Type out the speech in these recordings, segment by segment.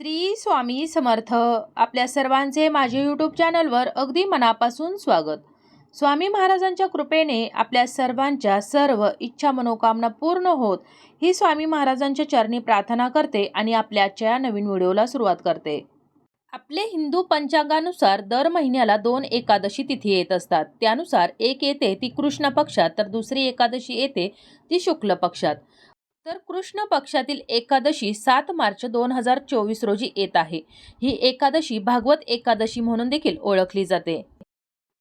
श्री स्वामी समर्थ. आपल्या सर्वांचे माझे यूट्यूब चॅनलवर अगदी मनापासून स्वागत. स्वामी महाराजांच्या कृपेने आपल्या सर्वांच्या सर्व इच्छा मनोकामना पूर्ण होत ही स्वामी महाराजांच्या चरणी प्रार्थना करते आणि आपल्या आजच्या नवीन व्हिडिओला सुरुवात करते. आपले हिंदू पंचांगानुसार दर महिन्याला दोन एकादशी तिथी येत असतात. त्यानुसार एक येते ती कृष्ण पक्षात तर दुसरी एकादशी येते ती शुक्ल पक्षात. तर कृष्ण पक्षातील एकादशी सात मार्च दोन हजार चोवीस रोजी येत आहे. ही एकादशी भागवत एकादशी म्हणून देखील ओळखली जाते.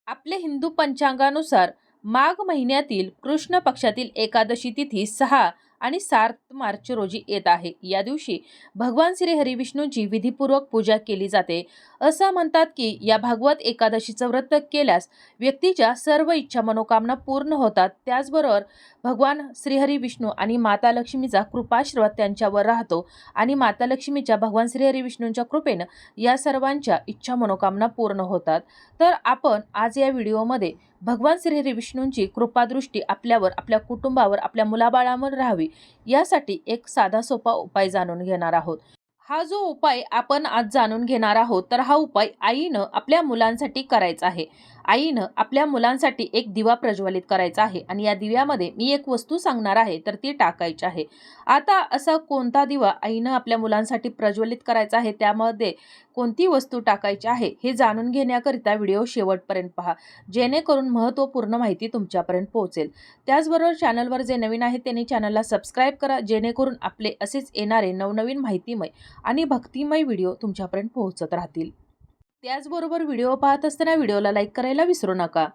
आपले हिंदू पंचांगानुसार माघ महिन्यातील कृष्ण पक्षातील एकादशी तिथी सहा आणि सात मार्च रोजी येत आहे. या दिवशी भगवान श्री हरिविष्णूंची विधीपूर्वक पूजा केली जाते असं म्हणतात की या भागवत एकादशीचं व्रत केल्यास व्यक्तीच्या सर्व इच्छा मनोकामना पूर्ण होतात. त्याचबरोबर भगवान श्रीहरी विष्णू आणि माता लक्ष्मीचा कृपाश्रवाद त्यांच्यावर राहतो आणि माता लक्ष्मीच्या भगवान श्रीहरी विष्णूंच्या कृपेनं या सर्वांच्या इच्छा मनोकामना पूर्ण होतात. तर आपण आज या व्हिडिओमध्ये भगवान श्रीहरी विष्णूंची कृपादृष्टी आपल्यावर आपल्या कुटुंबावर आपल्या मुलाबाळांवर राहावी यासाठी एक साधा सोपा उपाय जाणून घेणार आहोत. हा जो उपाय आपण आज जाणून घेणार आहोत तर हा उपाय आईनं आपल्या मुलांसाठी करायचा आहे. आईनं आपल्या मुलांसाठी एक दिवा प्रज्वलित करायचा आहे आणि या दिव्यामध्ये मी एक वस्तू सांगणार आहे तर ती टाकायची आहे. आता असा कोणता दिवा आईनं आपल्या मुलांसाठी प्रज्वलित करायचा आहे त्यामध्ये कोणती वस्तू टाकायची आहे हे जाणून घेण्याकरिता व्हिडिओ शेवटपर्यंत पहा. जेणेकरून महत्त्वपूर्ण माहिती तुमच्यापर्यंत पोहोचेल. त्याचबरोबर चॅनलवर जे नवीन आहे त्यांनी चॅनलला सबस्क्राईब करा जेणेकरून आपले असेच येणारे नवनवीन माहितीमय आणि भक्तिमय व्हिडिओ तुमच्यापर्यंत पोहोचत राहतील. त्याचबरोबर व्हिडिओ पाहत असताना व्हिडिओला लाईक करायला विसरू नका.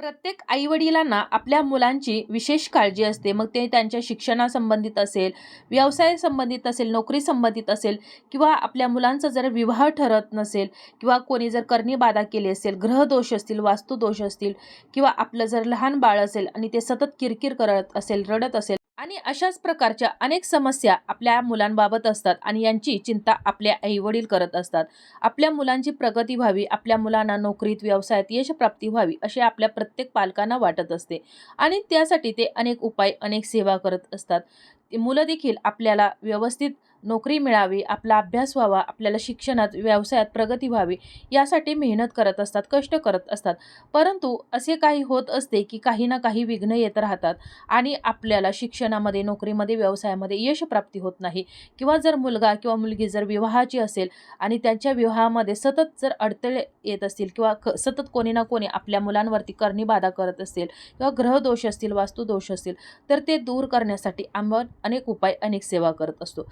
प्रत्येक आईवडिलांना आपल्या मुलांची विशेष काळजी असते. मग ते त्यांच्या शिक्षणासंबंधित असेल व्यवसाय संबंधित असेल नोकरी संबंधित असेल किंवा आपल्या मुलांचा जर विवाह ठरत नसेल किंवा कोणी जर करणी बाधा केली असेल ग्रहदोष असतील वास्तुदोष असतील किंवा आपलं जर लहान बाळ असेल आणि ते सतत किरकिर करत असेल रडत असेल आणि अशाच प्रकारच्या अनेक समस्या आपल्या मुलांबाबत असतात आणि यांची चिंता आपल्या आईवडील करत असतात. आपल्या मुलांची प्रगती व्हावी आपल्या मुलांना नोकरीत व्यवसायात यशप्राप्ती व्हावी असे आपल्या प्रत्येक पालकांना वाटत असते. आणि त्यासाठी ते अनेक उपाय अनेक सेवा करत असतात. मुलं देखील आपल्याला व्यवस्थित नोकरी मिळावी आपला अभ्यास व्हावा आपल्याला शिक्षणात व्यवसायात प्रगती व्हावी यासाठी मेहनत करत असतात कष्ट करत असतात. परंतु असे काही होत असते की काही ना काही विघ्न येत राहतात आणि आपल्याला शिक्षणामध्ये नोकरीमध्ये व्यवसायामध्ये यश प्राप्ती होत नाही. किंवा जर मुलगा किंवा मुलगी जर विवाहाची असेल आणि त्यांच्या विवाहामध्ये सतत जर अडथळे येत असतील किंवा सतत कोणी ना कोणी आपल्या मुलांवरती करणी बाधा करत असेल किंवा ग्रहदोष असतील वास्तुदोष असतील तर ते दूर करण्यासाठी आम्ही अनेक उपाय अनेक सेवा करत असतो.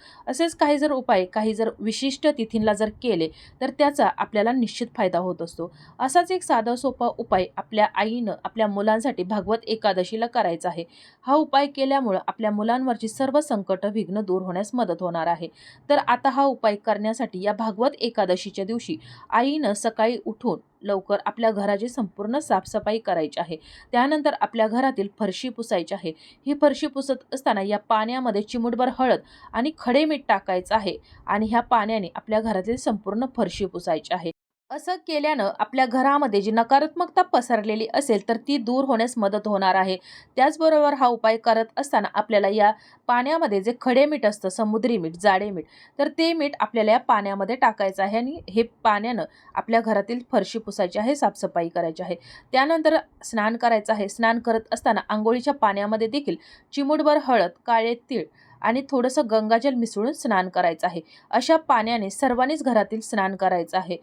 तसेच काही जर उपाय काही जर विशिष्ट तिथींला जर केले तर त्याचा आपल्याला निश्चित फायदा होत असतो. असाच एक साधा सोपा उपाय आपल्या आईनं आपल्या मुलांसाठी भागवत एकादशीला करायचा आहे. हा उपाय केल्यामुळं आपल्या मुलांवरची सर्व संकट विघ्न दूर होण्यास मदत होणार आहे. तर आता हा उपाय करण्यासाठी या भागवत एकादशीच्या दिवशी आईनं सकाळी उठून लवकर आपल्या घराची संपूर्ण साफसफाई करायची आहे. त्यानंतर आपल्या घरातील फरशी पुसायची आहे. ही फरशी पुसत असताना या पाण्यामध्ये चिमुटभर हळद आणि खडे मीठ टाकायचं आहे आणि ह्या पाण्याने आपल्या घरातील संपूर्ण फरशी पुसायची आहे. असं केल्यानं आपल्या घरामध्ये जी नकारात्मकता पसरलेली असेल तर ती दूर होण्यास मदत होणार आहे. त्याचबरोबर हा उपाय करत असताना आपल्याला या पाण्यामध्ये जे खडे मीठ असतं समुद्री मीठ जाडे मीठ तर ते मीठ आपल्याला या पाण्यामध्ये टाकायचं आहे आणि हे पाण्यानं आपल्या घरातील फरशी पुसायची आहे साफसफाई करायची आहे. त्यानंतर स्नान करायचं आहे. स्नान करत असताना आंघोळीच्या पाण्यामध्ये देखील चिमुटभर हळद काळे तीळ आणि थोडंसं गंगाजल मिसळून स्नान करायचं आहे. अशा पाण्याने सर्वांनीच घरातील स्नान करायचं आहे.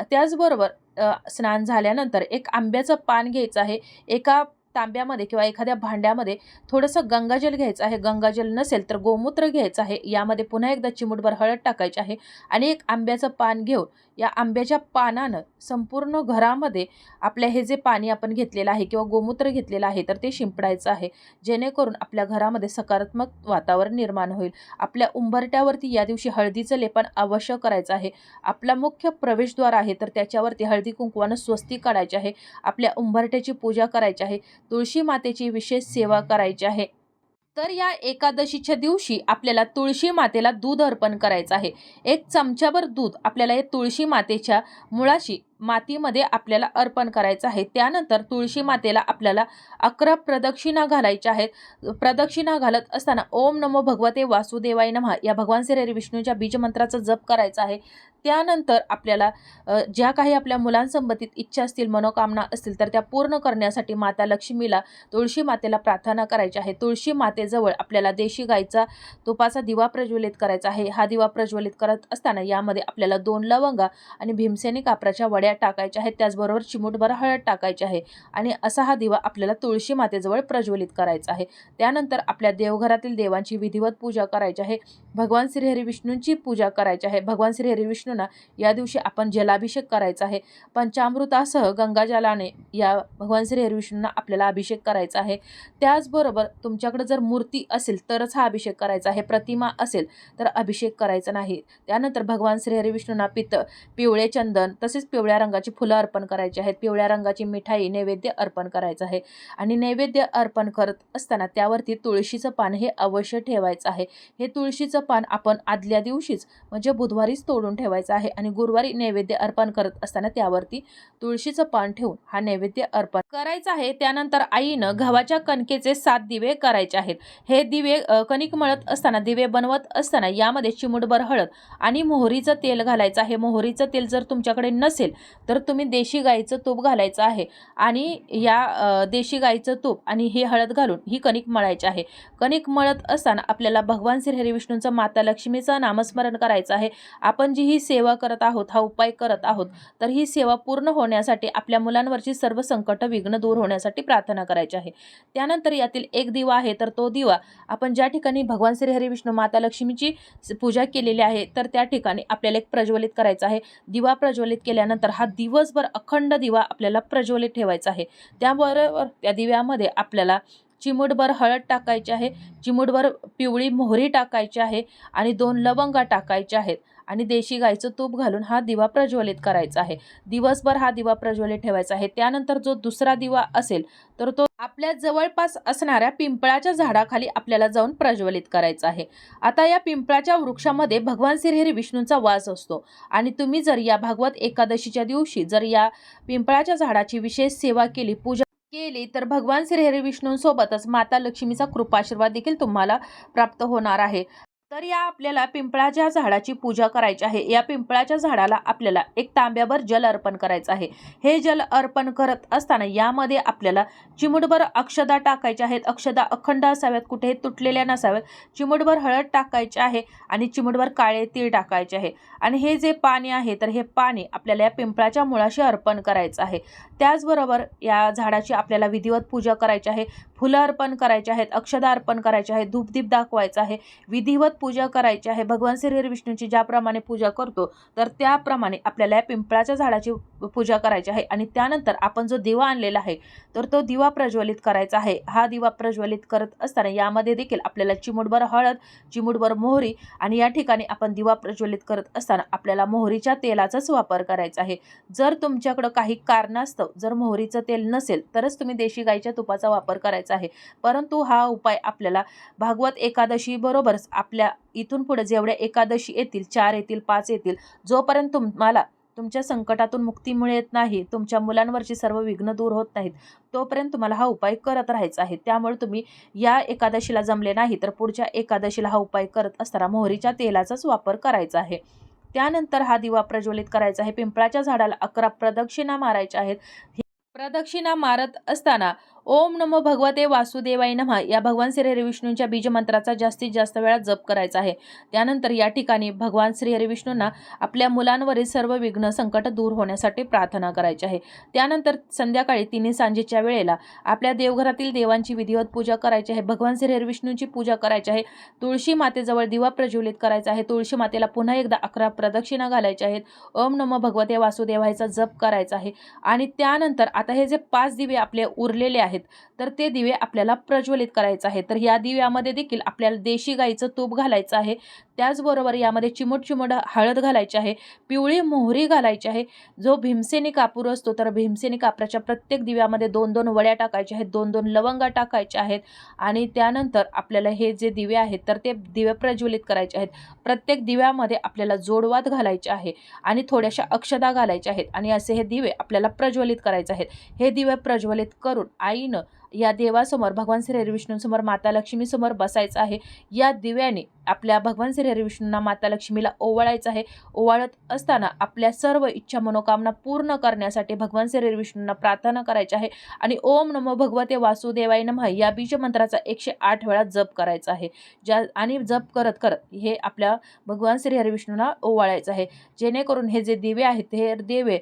त्याचबरोबर स्नान झाल्यानंतर एक आंब्याचं पान घ्यायचं आहे. एका तांब्यामध्ये किंवा एखाद्या भांड्यामध्ये थोडंसं गंगाजल घ्यायचं आहे. गंगाजल नसेल तर गोमूत्र घ्यायचं आहे. यामध्ये पुन्हा एकदा चिमूटभर हळद टाकायची आहे आणि एक आंब्याचं पान घेऊन या आंब्याच्या पानानं संपूर्ण घरामध्ये आपल्या हे जे पाणी आपण घेतलेलं आहे किंवा गोमूत्र घेतलेलं आहे तर ते शिंपडायचं आहे. जेणेकरून आपल्या घरामध्ये सकारात्मक वातावरण निर्माण होईल. आपल्या उंबरट्यावरती या दिवशी हळदीचं लेपन अवश्य करायचं आहे. आपला मुख्य प्रवेशद्वार आहे तर त्याच्यावरती हळदी कुंकवानं स्वस्ती काढायची आहे. आपल्या उंबरट्याची पूजा करायची आहे. तुळशी मातेची विशेष सेवा करायची आहे. तर या एकादशीच्या दिवशी आपल्याला तुळशी मातेला दूध अर्पण करायचं आहे. एक चमच्याभर दूध आपल्याला या तुळशी मातेच्या मुळाशी मातीमध्ये आपल्याला अर्पण करायचं आहे. त्यानंतर तुळशी मातेला आपल्याला अकरा प्रदक्षिणा घालायच्या आहेत. प्रदक्षिणा घालत असताना ओम नमो भगवते वासुदेवाय नमः या भगवान श्री विष्णूच्या बीजमंत्राचा जप करायचा आहे. त्यानंतर आपल्याला ज्या काही आपल्या मुलांसंबंधित इच्छा असतील मनोकामना असतील तर त्या पूर्ण करण्यासाठी माता लक्ष्मीला तुळशी मातेला प्रार्थना करायची आहे. तुळशी मातेजवळ आपल्याला देशी गाईचा तुपाचा दिवा प्रज्वलित करायचा आहे. हा दिवा प्रज्वलित करत असताना यामध्ये आपल्याला दोन लवंगा आणि भीमसेनी कापराच्या वड्या टाकायच्या आहेत त्याचबरोबर चिमूटभर हळद टाकायची आहे. आणि असा हा दिवा आपल्याला तुळशी मातेजवळ प्रज्वलित करायचा आहे. त्यानंतर आपल्या देवघरातील देवांची विधिवत पूजा करायची आहे. भगवान श्रीहरी विष्णूंची पूजा करायची आहे. भगवान श्रीहरी विष्णूंना या दिवशी आपण जलाभिषेक करायचा आहे. पंचामृतासह गंगाजलाने या भगवान श्रीहरी विष्णूंना आपल्याला अभिषेक करायचा आहे. त्याचबरोबर तुमच्याकडे जर मूर्ती असेल तरच हा अभिषेक करायचा आहे. प्रतिमा असेल तर अभिषेक करायचा नाही. त्यानंतर भगवान श्रीहरी विष्णूंना पित पिवळे चंदन तसेच पिवळ्या रंगाची फुलं अर्पण करायची आहेत. पिवळ्या रंगाची मिठाई नैवेद्य अर्पण करायचं आहे. आणि नैवेद्य अर्पण करत असताना त्यावरती तुळशीचं पान हे अवश्य ठेवायचं आहे. हे तुळशीचं पान आपण आदल्या दिवशीच म्हणजे बुधवारीच तोडून ठेवायचं आहे. आणि गुरुवारी नैवेद्य अर्पण करत असताना त्यावरती तुळशीचं पान ठेवून हा नैवेद्य अर्पण करायचं आहे. त्यानंतर आईनं गव्हाच्या कणकेचे सात दिवे करायचे आहेत. हे दिवे कणिक मळत असताना दिवे बनवत असताना यामध्ये चिमुटभर हळद आणि मोहरीचं तेल घालायचं आहे. मोहरीचं तेल जर तुमच्याकडे नसेल तर तुम्ही देशी गाईचं तूप घालायचं आहे. आणि या देशी गाईचं तूप आणि हे हळद घालून ही कणिक मळायची आहे. कणिक मळत असताना आपल्याला भगवान श्री विष्णूंचं माता लक्ष्मीचं नामस्मरण करायचं आहे. आपण जी ही सेवा करत आहोत हा उपाय करत आहोत तर ही सेवा पूर्ण होण्यासाठी आपल्या मुलांवरची सर्व संकट विघ्न दूर होण्यासाठी प्रार्थना करायची आहे. त्यानंतर यातील एक दिवा आहे तर तो दिवा आपण ज्या ठिकाणी भगवान श्रीहरी विष्णू माता लक्ष्मीची पूजा केलेली आहे तर त्या ठिकाणी आपल्याला एक प्रज्वलित करायचं आहे. दिवा प्रज्वलित केल्यानंतर हा दिवसभर अखंड दिवा आपल्याला प्रज्वलित ठेवायचा आहे. त्याबरोबर त्या दिव्यामध्ये आपल्याला चिमूटभर हळद टाकायची आहे चिमूटभर पिवळी मोहरी टाकायची आहे आणि दोन लवंगा टाकायच्या आहेत. आणि देशी गाईचं तूप घालून हा दिवा प्रज्वलित करायचा आहे. दिवसभर हा दिवा प्रज्वलित ठेवायचा आहे. त्यानंतर जो दुसरा दिवा असेल तर तो आपल्या जवळपास असणाऱ्या पिंपळाच्या झाडाखाली आपल्याला जाऊन प्रज्वलित करायचा आहे. आता या पिंपळाच्या वृक्षामध्ये भगवान श्रीहरी विष्णूंचा वास असतो. आणि तुम्ही जर या भागवत एकादशीच्या दिवशी जर या पिंपळाच्या झाडाची विशेष सेवा केली पूजा केली तर भगवान श्रीहरी विष्णूंसोबतच माता लक्ष्मीचा कृपाशीर्वाद देखील तुम्हाला प्राप्त होणार आहे. तर या आपल्याला पिंपळाच्या झाडाची पूजा करायची आहे. या पिंपळाच्या झाडाला आपल्याला एक तांब्याभर जल अर्पण करायचं आहे. हे जल अर्पण करत असताना यामध्ये आपल्याला चिमुटभर अक्षदा टाकायच्या आहेत. अक्षदा अखंड असाव्यात कुठेही तुटलेल्या नसाव्यात. चिमुटभर हळद टाकायचे आहे आणि चिमुटभर काळे तीळ टाकायचे आहे. आणि हे जे पाणी आहे तर हे पाणी आपल्याला या पिंपळाच्या मुळाशी अर्पण करायचं आहे. त्याचबरोबर या झाडाची आपल्याला विधिवत पूजा करायची आहे. फुलं अर्पण करायचे आहेत अक्षदा अर्पण करायचे आहे धूपदीप दाखवायचं आहे. विधिवत पूजा करायची आहे. भगवान श्री विष्णूची ज्याप्रमाणे पूजा करतो तर त्याप्रमाणे आपल्याला या पिंपळाच्या झाडाची पूजा करायची आहे. आणि त्यानंतर आपण जो दिवा आणलेला आहे तर तो दिवा प्रज्वलित करायचा आहे. हा दिवा प्रज्वलित करत असताना यामध्ये देखील आपल्याला चिमुटभर हळद चिमुटभर मोहरी आणि या ठिकाणी आपण दिवा प्रज्वलित करत असताना आपल्याला मोहरीच्या तेलाचाच वापर करायचा आहे. जर तुमच्याकडं काही कारणास्तव जर मोहरीचं तेल नसेल तरच तुम्ही देशी गाईच्या तुपाचा वापर करायचा आहे. परंतु हा उपाय आपल्याला भागवत एकादशी बरोबरच आपल्या इथून पुढे जेवढ्या एकादशी येतील चार येतील पाच येतील जोपर्यंत तुम्हाला तुमच्या संकटातून मुक्ती मिळत नाही तुमच्या मुलांवरची सर्व विघ्न दूर होत नाहीत तोपर्यंत तुम्हाला हा उपाय करत राहायचा आहे. त्यामुळे तुम्ही या एकादशीला जमले नाही तर पुढच्या एकादशीला हा उपाय करत असताना मोहरीच्या तेलाचाच वापर करायचा आहे. त्यानंतर हा दिवा प्रज्वलित करायचा आहे. पिंपळाच्या झाडाला अकरा प्रदक्षिणा मारायच्या आहेत. प्रदक्षिणा मारत असताना ओम नमो भगवते वासुदेवाय नमः. या भगवान श्री हरी विष्णूंच्या बीजमंत्राचा जास्तीत जास्त वेळा जप करायचा आहे. त्यानंतर या ठिकाणी भगवान श्री हरी विष्णूंना आपल्या मुलांवरील सर्व विघ्न संकट दूर होण्यासाठी प्रार्थना करायची आहे. त्यानंतर संध्याकाळी तिन्ही सांजेच्या वेळेला आपल्या देवघरातील देवांची विधिवत पूजा करायची आहे. भगवान श्री हरी विष्णूंची पूजा करायची आहे. तुळशी मातेजवळ दिवा प्रज्वलित करायचा आहे. तुळशी मातेला पुन्हा एकदा अकरा प्रदक्षिणा घालायच्या आहेत. ओम नमो भगवते वासुदेवायचा जप करायचा आहे. आणि त्यानंतर आता हे जे पाच दिवे आपले उरलेले आहेत आहेत तर ते दिवे आपल्याला प्रज्वलित करायचं आहे तर या दिव्यामध्ये देखील आपल्याला देशी गाईचं तूप घालायचं आहे. त्याचबरोबर यामध्ये चिमूट चिमूट हळद घालायची आहे पिवळी मोहरी घालायची आहे. जो भीमसेनी कापूर असतो तर भीमसेनी कापराच्या प्रत्येक दिव्यामध्ये दोन दोन वड्या टाकायच्या आहेत दोन दोन लवंगा टाकायच्या आहेत आणि त्यानंतर आपल्याला हे जे दिवे आहेत तर ते दिवे प्रज्वलित करायचे आहेत. प्रत्येक दिव्यामध्ये आपल्याला जोडवात घालायचे आहे आणि थोड्याशा अक्षदा घालायच्या आहेत आणि असे हे दिवे आपल्याला प्रज्वलित करायचे आहेत. हे दिवे प्रज्वलित करून आई आईनं या देवासमोर भगवान श्री हरिविष्णूंसमोर माता लक्ष्मीसमोर बसायचं आहे. या दिव्याने आपल्या भगवान श्री हरिविष्णूंना माता लक्ष्मीला ओवाळायचं आहे. ओवाळत असताना आपल्या सर्व इच्छा मनोकामना पूर्ण करण्यासाठी भगवान श्री हरिविष्णूंना प्रार्थना करायची आहे. आणि ओम नमो भगवते वासुदेवाय नमः या बीजमंत्राचा एकशे आठ वेळा जप करायचा आहे. ज्या आणि जप करत करत हे आपल्या भगवान श्री हरिविष्णूंना ओवाळायचं आहे. जेणेकरून हे जे दिवे आहेत हे दिवे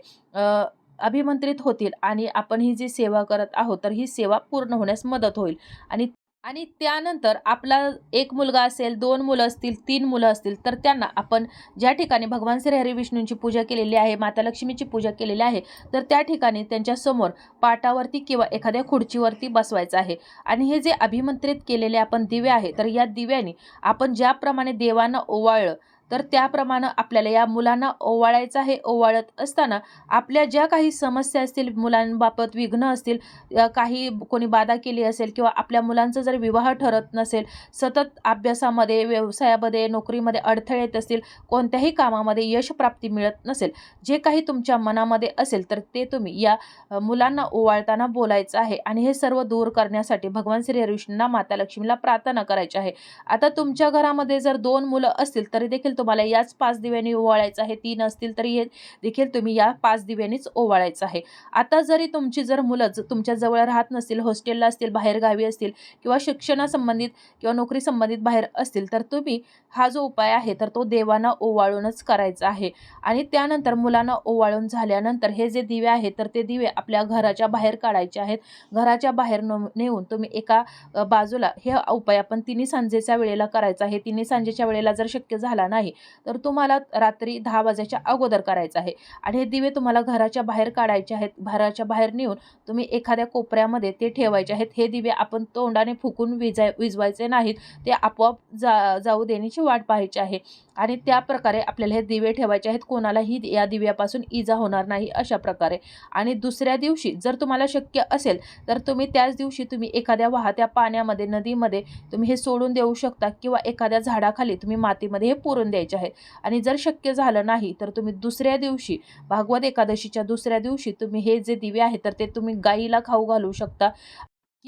अभिमंत्रित होतील आणि आपण ही जी सेवा करत आहोत तर ही सेवा पूर्ण होण्यास मदत होईल. आणि आणि त्यानंतर आपला एक मुलगा असेल दोन मुलं असतील तीन मुलं असतील तर त्यांना आपण ज्या ठिकाणी भगवान श्री हरी विष्णूंची पूजा केलेली आहे माता लक्ष्मीची पूजा केलेली आहे तर त्या ठिकाणी त्यांच्यासमोर पाटावरती किंवा एखाद्या खुर्चीवरती बसवायचं आहे. आणि हे जे अभिमंत्रित केलेले आपण दिवे आहे तर या दिव्याने आपण ज्याप्रमाणे देवांना ओवाळलं तर त्याप्रमाणे आपल्याला या मुलांना ओवाळायचं आहे. ओवाळत असताना आपल्या ज्या काही समस्या असतील मुलांबाबत विघ्न असतील काही कोणी बाधा केली असेल किंवा आपल्या मुलांचा जर विवाह ठरत नसेल सतत अभ्यासामध्ये व्यवसायामध्ये नोकरीमध्ये अडथळे येत असतील कोणत्याही कामामध्ये यशप्राप्ती मिळत नसेल जे काही तुमच्या मनामध्ये असेल तर ते तुम्ही या मुलांना ओवाळताना बोलायचं आहे. आणि हे सर्व दूर करण्यासाठी भगवान श्री हरिविष्णूंना माता लक्ष्मीला प्रार्थना करायची आहे. आता तुमच्या घरामध्ये जर दोन मुलं असतील तरी देखील तुम्हाला याच पाच दिव्यांनी ओवाळायचं आहे. तीन असतील तरी हे देखील तुम्ही या पाच दिव्यांनीच ओवाळायचं आहे. आता जरी तुमची जर मुलं तुमच्या जवळ राहत नसतील हॉस्टेलला असतील बाहेरगावी असतील किंवा शिक्षणासंबंधित किंवा नोकरी संबंधित बाहेर असतील तर तुम्ही हा जो उपाय आहे तर तो देवांना ओवाळूनच करायचा आहे. आणि त्यानंतर मुलांना ओवाळून झाल्यानंतर हे जे दिवे आहेत तर ते दिवे आपल्या घराच्या बाहेर काढायचे आहेत. घराच्या बाहेर न नेऊन तुम्ही एका बाजूला हे उपाय आपण तिन्ही सांजेच्या वेळेला करायचा आहे. तिन्ही सांजेच्या वेळेला जर शक्य झाला नाही तर तुम्हाला रात्री दहा वाजायच्या अगोदर करायचं आहे. आणि हे दिवे तुम्हाला घराच्या बाहेर काढायचे आहेत. घराच्या बाहेर नेऊन तुम्ही एखाद्या कोपऱ्यामध्ये ते ठेवायचे आहेत. हे दिवे आपण तोंडाने फुकून विजाय विजवायचे नाहीत. ते आपोआप जा जाऊ देण्याची वाट पाहायची आहे. आणि त्या प्रकारे आपल्याला हे दिवे ठेवायचे आहेत. कोणालाही या दिव्यापासून इजा होणार नाही अशा प्रकारे. आणि दुसऱ्या दिवशी जर तुम्हाला शक्य असेल तर तुम्ही त्याच दिवशी तुम्ही एखाद्या वाहत्या पाण्यामध्ये नदीमध्ये तुम्ही हे सोडून देऊ शकता किंवा एखाद्या झाडाखाली तुम्ही मातीमध्ये हे पुरून द्यायचे आहे आणि जर शक्य झालं नाही तर तुम्ही दुसऱ्या दिवशी भागवत एकादशीच्या दुसऱ्या दिवशी तुम्ही हे जे दिवे आहेत तर ते तुम्ही गाईला खाऊ घालू शकता.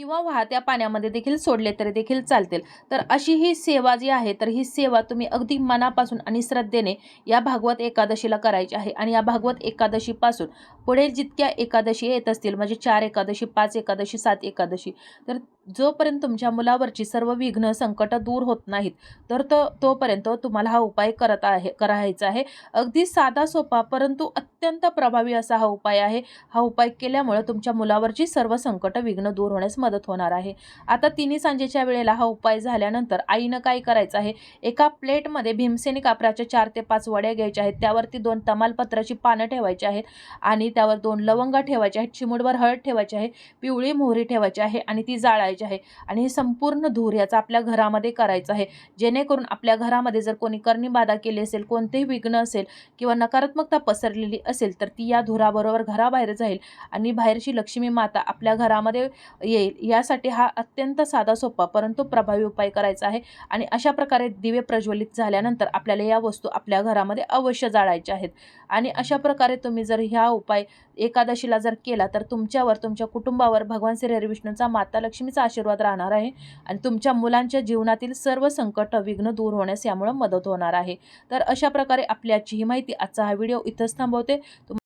किंवा वाहत्या पाण्यामध्ये देखील सोडले तरी देखील चालतील. तर अशी ही सेवा जी आहे तर ही सेवा तुम्ही अगदी मनापासून आणि श्रद्धेने या भागवत एकादशीला करायची आहे. आणि या भागवत एकादशीपासून पुढे जितक्या एकादशी येत असतील म्हणजे चार एकादशी पाच एकादशी सात एकादशी तर जोपर्यंत तुमच्या मुलावरची सर्व विघ्न संकट दूर होत नाहीत तर तो तोपर्यंत तुम्हाला हा उपाय करत आहे करायचा आहे. अगदी साधा सोपा परंतु अत्यंत प्रभावी असा हा उपाय आहे. हा उपाय केल्यामुळे तुमच्या मुलावरची सर्व संकट विघ्न दूर होण्यास मदत मदत होणार आहे. आता तिन्ही सांजेच्या वेळेला हा उपाय झाल्यानंतर आईनं काय करायचं आहे? एका प्लेटमध्ये भीमसेनी कापराच्या चार ते पाच वड्या घ्यायच्या आहेत. त्यावरती दोन तमालपत्राची पानं ठेवायची आहेत आणि त्यावर दोन लवंग ठेवायचे आहेत. चिमुडभर हळद ठेवायची आहे. पिवळी मोहरी ठेवायची आहे आणि ती जाळायची आहे. आणि हे संपूर्ण धूर याचा आपल्या घरामध्ये करायचं आहे. जेणेकरून आपल्या घरामध्ये जर कोणी कर्णीबाधा केली असेल कोणतेही विघ्न असेल किंवा नकारात्मकता पसरलेली असेल तर ती या धुराबरोबर घराबाहेर जाईल आणि बाहेरची लक्ष्मी माता आपल्या घरामध्ये येईल. यासाठी हा अत्यंत साधा सोपा परंतु प्रभावी उपाय करायचा आहे. आणि अशा प्रकारे दिवे प्रज्वलित झाल्यानंतर आपल्याला या वस्तू आपल्या घरामध्ये अवश्य जाळायच्या आहेत. आणि अशा प्रकारे तुम्ही जर ह्या उपाय एकादशीला जर केला तर तुमच्यावर तुमच्या कुटुंबावर भगवान श्री हरिविष्णूंचा माता लक्ष्मीचा आशीर्वाद राहणार आहे. आणि तुमच्या मुलांच्या जीवनातील सर्व संकट विघ्न दूर होण्यास यामुळे मदत होणार आहे. तर अशा प्रकारे आपल्याची ही माहिती आजचा हा व्हिडिओ इथंच थांबवते. तुम